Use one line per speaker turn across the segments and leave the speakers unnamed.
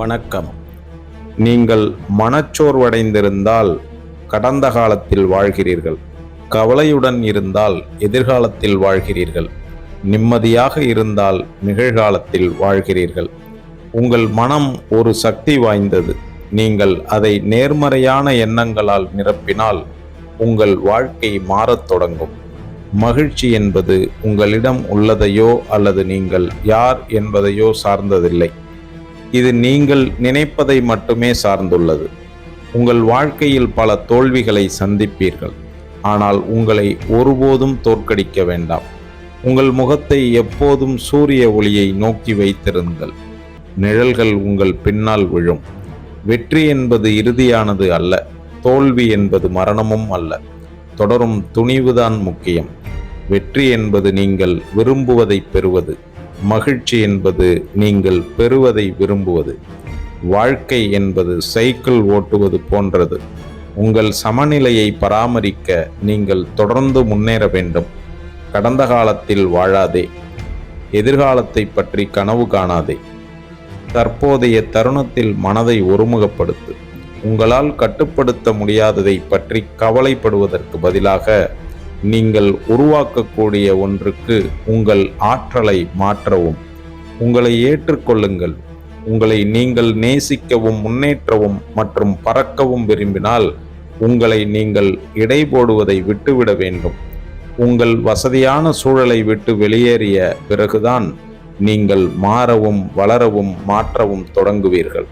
வணக்கம். நீங்கள் மனச்சோர்வடைந்திருந்தால் கடந்த காலத்தில் வாழ்கிறீர்கள். கவலையுடன் இருந்தால் எதிர்காலத்தில் வாழ்கிறீர்கள். நிம்மதியாக இருந்தால் நிகழ்காலத்தில் வாழ்கிறீர்கள். உங்கள் மனம் ஒரு சக்தி வாய்ந்தது. நீங்கள் அதை நேர்மறையான எண்ணங்களால் நிரப்பினால் உங்கள் வாழ்க்கை மாறத் தொடங்கும். மகிழ்ச்சி என்பது உங்களிடம் உள்ளதையோ அல்லது நீங்கள் யார் என்பதையோ சார்ந்ததில்லை. இது நீங்கள் நினைப்பதை மட்டுமே சார்ந்துள்ளது. உங்கள் வாழ்க்கையில் பல தோல்விகளை சந்திப்பீர்கள். ஆனால் உங்களை ஒருபோதும் தோற்கடிக்க வேண்டாம். உங்கள் முகத்தை எப்போதும் சூரிய ஒளியை நோக்கி வைத்திருங்கள். நிழல்கள் உங்கள் பின்னால் விழும். வெற்றி என்பது இறுதியானது அல்ல தோல்வி என்பது மரணமும் அல்ல. தொடரும் துணிவுதான் முக்கியம். வெற்றி என்பது நீங்கள் விரும்புவதை பெறுவது. மகிழ்ச்சி என்பது நீங்கள் பெறுவதை விரும்புவது. வாழ்க்கை என்பது சைக்கிள் ஓட்டுவது போன்றது. உங்கள் சமநிலையை பராமரிக்க நீங்கள் தொடர்ந்து முன்னேற வேண்டும். கடந்த காலத்தில் வாழாதே. எதிர்காலத்தை பற்றி கனவு காணாதே. தற்போதைய தருணத்தில் மனதை ஒருமுகப்படுத்து. உங்களால் கட்டுப்படுத்த முடியாததை பற்றி கவலைப்படுவதற்கு பதிலாக நீங்கள் உருவாக்கக்கூடிய ஒன்றுக்கு உங்கள் ஆற்றலை மாற்றவும். உங்களை ஏற்றுக்கொள்ளுங்கள். உங்களை நீங்கள் நேசிக்கவும் முன்னேற்றவும் மற்றும் பறக்கவும் விரும்பினால் உங்களை நீங்கள் இடை போடுவதை விட்டுவிட வேண்டும். உங்கள் வசதியான சூழலை விட்டு வெளியேறிய பிறகுதான் நீங்கள் மாறவும் வளரவும் மாற்றவும் தொடங்குவீர்கள்.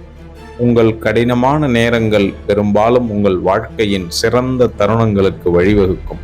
உங்கள் கடினமான நேரங்கள் பெரும்பாலும் உங்கள் வாழ்க்கையின் சிறந்த தருணங்களுக்கு வழிவகுக்கும்.